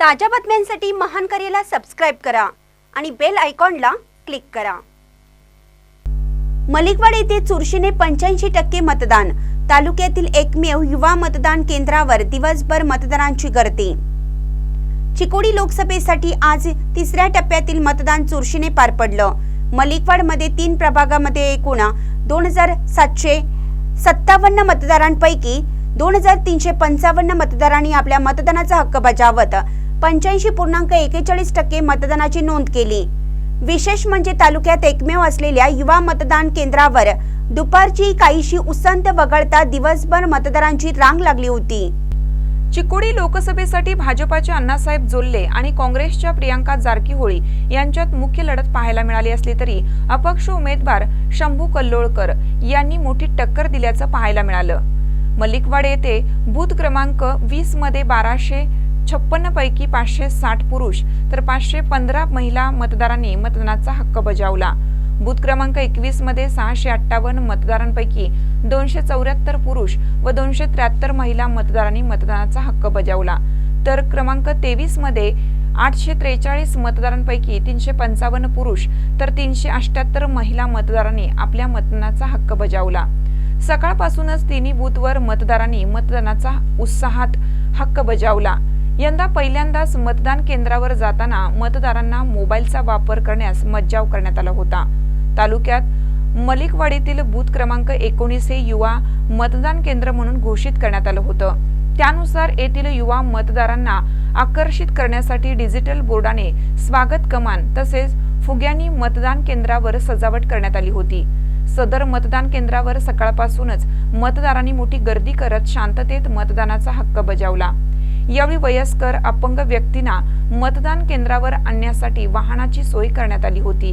ताज्या बातम्यांसाठी महान करेला सबस्क्राईब करा आणि बेल आयकॉनला क्लिक करा. मलिकवाड येथे चुरशीने पंच्याऐंशी टक्के मतदान. तालुक्यातील एकमेव युवा मतदान केंद्रावर दिवसभर मतदारांची गर्दी. चिकोडी लोकसभेसाठी आज तिसऱ्या टप्प्यातील मतदान चुरशीने पार पडलं. मलिकवाडमध्ये तीन प्रभागामध्ये एकूण दोन हजार सातशे सत्तावन्न मतदारांपैकी दोन हजार तीनशे पंचावन्न मतदारांनी आपल्या मतदानाचा हक्क बजावत पंच्याऐंशी पूर्णांक एकेचाळीस टक्के मतदानाची नोंद केली. विशेष म्हणजे तालुक्यात एकमेव असलेल्या युवा मतदान केंद्रावर दुपारची काहीशी उसंत वगळता दिवसभर मतदारांची रांग लागली होती. चिकोडी लोकसभेसाठी भाजपाचे अण्णासाहेब जोल्ले आणि काँग्रेसच्या प्रियांका जारकीहोळी यांच्यात मुख्य लढत पाहायला मिळाली असली तरी अपक्ष उमेदवार शंभू कल्लोळकर यांनी मोठी टक्कर दिल्याचं पाहायला मिळालं. मलिकवाड येथे बूथ क्रमांक वीसमध्ये बाराशे छप्पन्न पैकी पाचशे साठ पुरुष तर पाचशे पंधरा महिला मतदारांनी मतदानाचा हक्क बजावला. बूथ क्रमांक एकवीसमध्ये सहाशे अठ्ठावन्न मतदारांपैकी दोनशे चौऱ्याहत्तर पुरुष व दोनशे त्र्याहत्तर महिला मतदारांनी मतदानाचा हक्क बजावला. तर क्रमांक तेवीसमध्ये आठशे त्रेचाळीस मतदारांपैकी तीनशे पंचावन्न पुरुष तर तीनशे अठ्याहत्तर महिला मतदारांनी आपल्या मतदानाचा हक्क बजावला. सकाळपासूनच तिन्ही बूथवर मतदारांनी मतदानाचा उत्साहात हक्क बजावला. यंदा पहिल्यांदाच मतदान केंद्रावर जाताना मतदारांना मोबाईलचा वापर करण्यास मज्जाव करण्यात आला होता. तालुक्यात मलिकवाडीतील बूथ क्रमांक एकोणीस हे युवा मतदान केंद्र म्हणून घोषित करण्यात आलं होतं. त्यानुसार येथील युवा मतदारांना आकर्षित करण्यासाठी डिजिटल बोर्डाने स्वागत कमान तसेच फुग्यांनी मतदान केंद्रावर सजावट करण्यात आली होती. सदर मतदान केंद्रावर सकाळपासूनच मतदारांनी मोठी गर्दी करत शांततेत मतदानाचा हक्क बजावला. यावेळी वयस्कर अपंग व्यक्तींना मतदान केंद्रावर आणण्यासाठी वाहनाची सोय करण्यात आली होती.